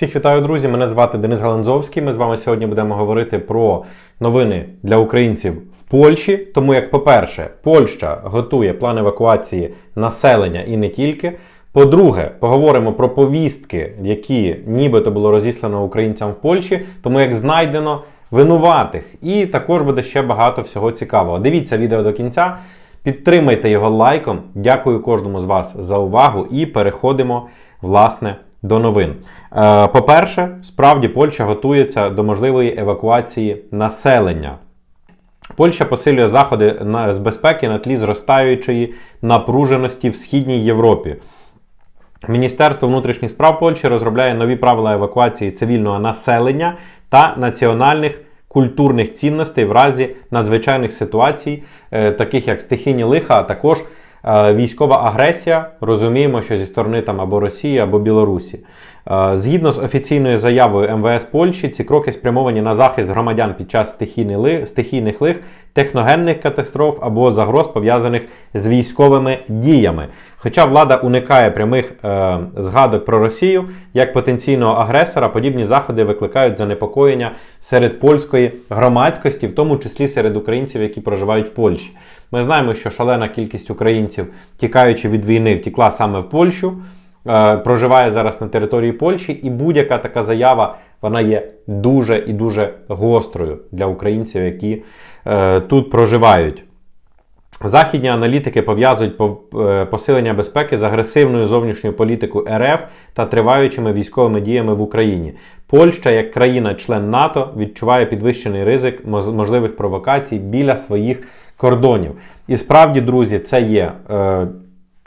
Всіх вітаю, друзі! Мене звати Денис Галанзовський. Ми з вами сьогодні будемо говорити про новини для українців в Польщі. Тому, як по-перше, Польща готує план евакуації населення і не тільки. По-друге, поговоримо про повістки, які нібито було розіслано українцям в Польщі, тому як знайдено винуватих. І також буде ще багато всього цікавого. Дивіться відео до кінця, підтримайте його лайком. Дякую кожному з вас за увагу і переходимо, власне, до новин. Е, По-перше, справді Польща готується до можливої евакуації населення. Польща посилює заходи з безпеки на тлі зростаючої напруженості в Східній Європі. Міністерство внутрішніх справ Польщі розробляє нові правила евакуації цивільного населення та національних культурних цінностей в разі надзвичайних ситуацій, е, таких як стихійні лиха, а також військова агресія. Розуміємо, що зі сторони там або Росії, або Білорусі. Е, Згідно з офіційною заявою МВС Польщі, ці кроки спрямовані на захист громадян під час стихійних лих, техногенних катастроф або загроз пов'язаних з військовими діями. Хоча влада уникає прямих е, згадок про Росію як потенційного агресора, подібні заходи викликають занепокоєння серед польської громадськості, в тому числі серед українців, які проживають в Польщі. Ми знаємо, що шалена кількість українців, тікаючи від війни, втікла саме в Польщу. е, Проживає зараз на території Польщі, і будь-яка така заява вона є дуже і дуже гострою для українців, які е, тут проживають. Західні аналітики пов'язують е, посилення безпеки з агресивною зовнішньою політикою РФ та триваючими військовими діями в Україні. Польща, як країна-член НАТО, відчуває підвищений ризик можливих провокацій біля своїх кордонів. І справді, друзі, це є е,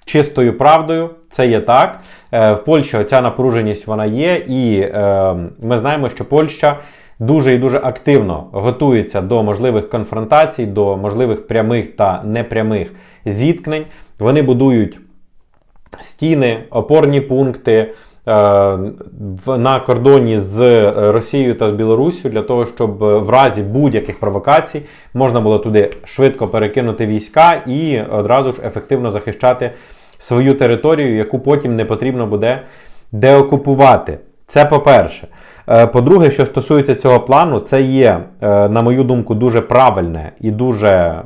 чистою правдою, це є так. Е, в Польщі ця напруженість вона є, і е, ми знаємо, що Польща дуже і дуже активно готується до можливих конфронтацій, до можливих прямих та непрямих зіткнень. Вони будують стіни, опорні пункти на кордоні з е, Росією та з Білоруссю для того, щоб е, в разі будь-яких провокацій можна було туди швидко перекинути війська і одразу ж ефективно захищати свою територію, яку потім не потрібно буде деокупувати. Це по-перше. Е, По-друге, що стосується цього плану, це є, е, на мою думку, дуже правильне і дуже.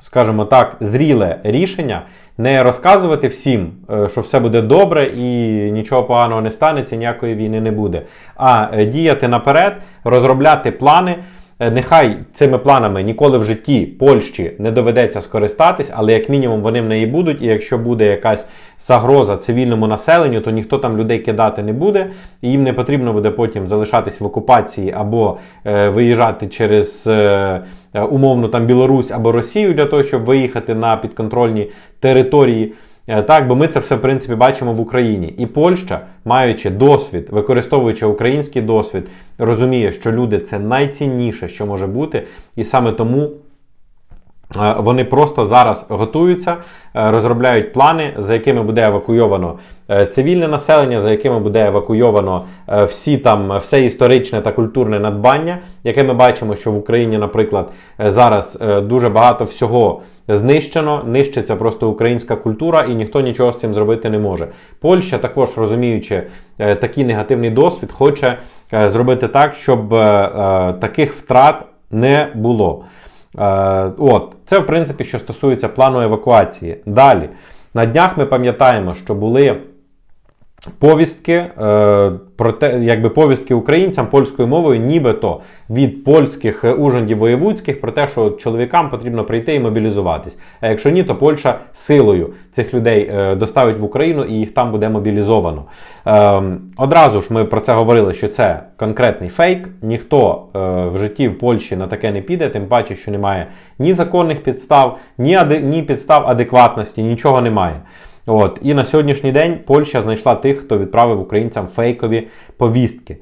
Скажімо так, зріле рішення не розказувати всім, е, що все буде добре і нічого поганого не станеться, ніякої війни не буде. А е, діяти наперед, розробляти плани. Е, Нехай цими планами ніколи в житті Польщі не доведеться скористатись, але як мінімум вони в неї будуть. І якщо буде якась загроза цивільному населенню, то ніхто там людей кидати не буде, і їм не потрібно буде потім залишатись в окупації або е, виїжджати через е, е, умовно там Білорусь або Росію для того, щоб виїхати на підконтрольні території. Е, Так, бо ми це все в принципі бачимо в Україні. І Польща, маючи досвід, використовуючи український досвід, розуміє, що люди це найцінніше, що може бути, і саме тому. Е, Вони просто зараз готуються, е, розробляють плани, за якими буде евакуйовано е, цивільне населення, за якими буде евакуйовано всі там все історичне та культурне надбання, яке ми бачимо, що в Україні, наприклад, зараз дуже багато всього знищено, нищиться просто українська культура, і ніхто нічого з цим зробити не може. Польща також розуміючи такий негативний досвід, хоче зробити так, щоб таких втрат не було. Е, От, це в принципі, що стосується плану евакуації. Далі, на днях ми пам'ятаємо, що були повістки е, про те, якби повістки українцям польською мовою, нібито від польських е, ужандів воєвудських про те, що чоловікам потрібно прийти і мобілізуватись. А якщо ні, то Польща силою цих людей е, доставить в Україну і їх там буде мобілізовано. Е, одразу ж ми про це говорили, що це конкретний фейк. Ніхто в житті в Польщі на таке не піде, тим паче, що немає ні законних підстав, ні, ні підстав адекватності, нічого немає. От. І на сьогоднішній день Польща знайшла тих, хто відправив українцям фейкові повістки.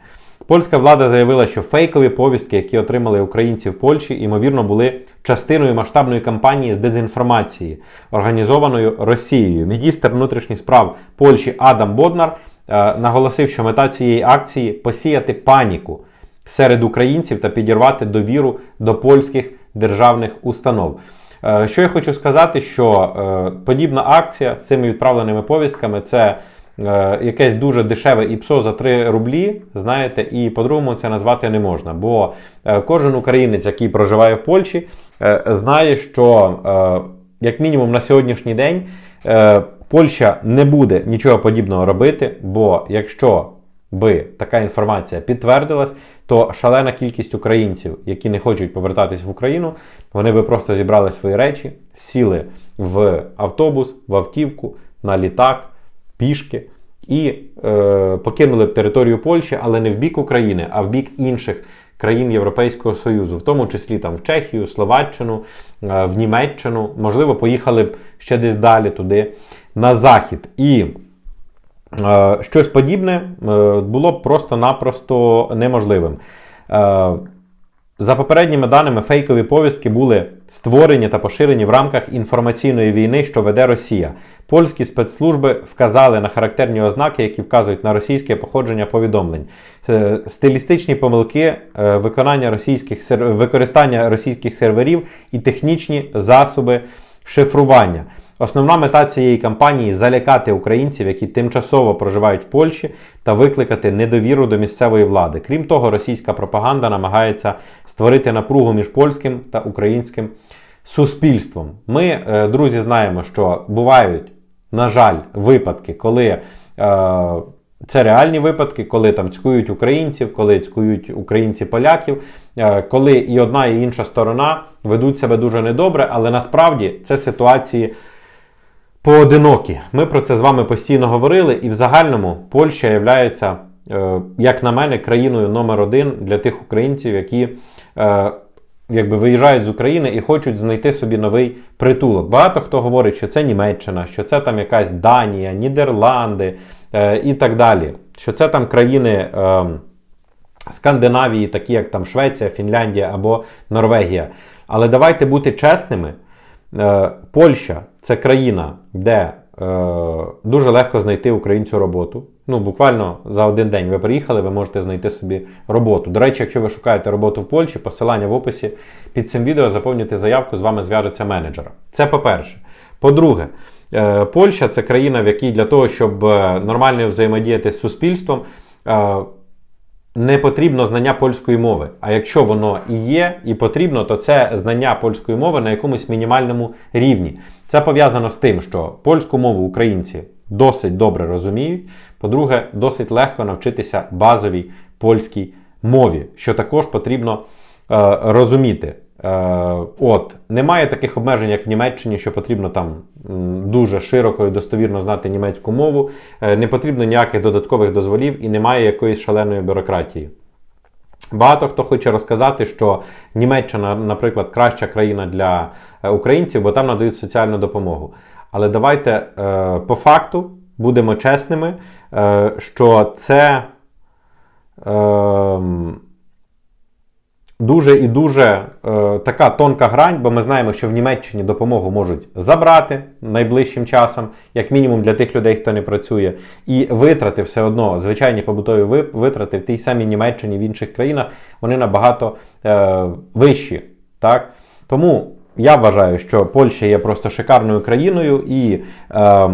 Польська влада заявила, що фейкові повістки, які отримали українці в Польщі, ймовірно, були частиною масштабної кампанії з дезінформації, організованою Росією. Міністр внутрішніх справ Польщі Адам Боднар е, наголосив, що мета цієї акції посіяти паніку серед українців та підірвати довіру до польських державних установ. Е, Що я хочу сказати, що е, подібна акція з цими відправленими повістками це е, якесь дуже дешеве іпсо за 3 рублі, знаєте, і по-другому це назвати не можна. Бо кожен українець, який проживає в Польщі, знає, що як мінімум на сьогоднішній день Польща не буде нічого подібного робити, бо якщо би така інформація підтвердилась, то шалена кількість українців, які не хочуть повертатись в Україну, вони би просто зібрали свої речі, сіли в автобус, в автівку, на літак, пішки і е, покинули б територію Польщі, але не в бік України, а в бік інших країн Європейського Союзу, в тому числі там в Чехію, Словаччину, е, в Німеччину, можливо, поїхали б ще десь далі туди на захід. І Щось подібне е, було б просто-напросто неможливим. Е, За попередніми даними, фейкові повістки були створені та поширені в рамках інформаційної війни, що веде Росія. Польські спецслужби вказали на характерні ознаки, які вказують на російське походження повідомлень, Е, стилістичні помилки, е, виконання російських використання російських серверів і технічні засоби шифрування. Основна мета цієї кампанії залякати українців, які тимчасово проживають в Польщі, та викликати недовіру до місцевої влади. Крім того, російська пропаганда намагається створити напругу між польським та українським суспільством. Ми, е, друзі, знаємо, що бувають, на жаль, випадки, коли е, це реальні випадки, коли там цькують українців, коли цькують українці-поляків, е, коли і одна, і інша сторона ведуть себе дуже недобре, але насправді це ситуації поодинокі. Ми про це з вами постійно говорили, і в загальному Польща є, як на мене, країною номер один для тих українців, які е, якби виїжджають з України і хочуть знайти собі новий притулок. Багато хто говорить, що це Німеччина, що це там якась Данія, Нідерланди е, і так далі. Що це там країни. Е, Скандинавії, такі як там Швеція, Фінляндія або Норвегія. Але давайте бути чесними. Е, Польща це країна, де е, дуже легко знайти українцю роботу. Ну, буквально за один день ви приїхали, ви можете знайти собі роботу. До речі, якщо ви шукаєте роботу в Польщі, посилання в описі під цим відео заповнюйте заявку, з вами зв'яжеться менеджер. Це по-перше. По-друге, е, Польща це країна, в якій для того, щоб нормально взаємодіяти з суспільством, не потрібно знання польської мови. А якщо воно і є, і потрібно, то це знання польської мови на якомусь мінімальному рівні. Це пов'язано з тим, що польську мову українці досить добре розуміють. По-друге, досить легко навчитися базовій польській мові, що також потрібно е, розуміти. Е, от, немає таких обмежень, як в Німеччині, що потрібно там дуже широко і достовірно знати німецьку мову, е, не потрібно ніяких додаткових дозволів і немає якоїсь шаленої бюрократії. Багато хто хоче розказати, що Німеччина, наприклад, краща країна для е, українців, бо там надають соціальну допомогу. Але давайте по факту будемо чесними, що це. Дуже і дуже е, така тонка грань, бо ми знаємо, що в Німеччині допомогу можуть забрати найближчим часом, як мінімум для тих людей, хто не працює, і витрати все одно, звичайні побутові витрати в тій самій Німеччині, в інших країнах, вони набагато е, вищі. Так? Тому я вважаю, що Польща є просто шикарною країною, і е,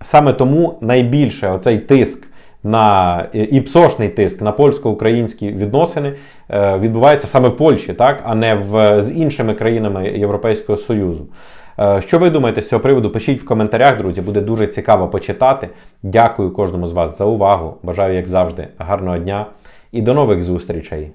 саме тому найбільше оцей тиск на іпсошний тиск на польсько-українські відносини е, відбувається саме в Польщі, так, а не в, з іншими країнами Європейського Союзу. Е, Що ви думаєте з цього приводу? Пишіть в коментарях, друзі, буде дуже цікаво почитати. Дякую кожному з вас за увагу. Бажаю, як завжди, гарного дня і до нових зустрічей!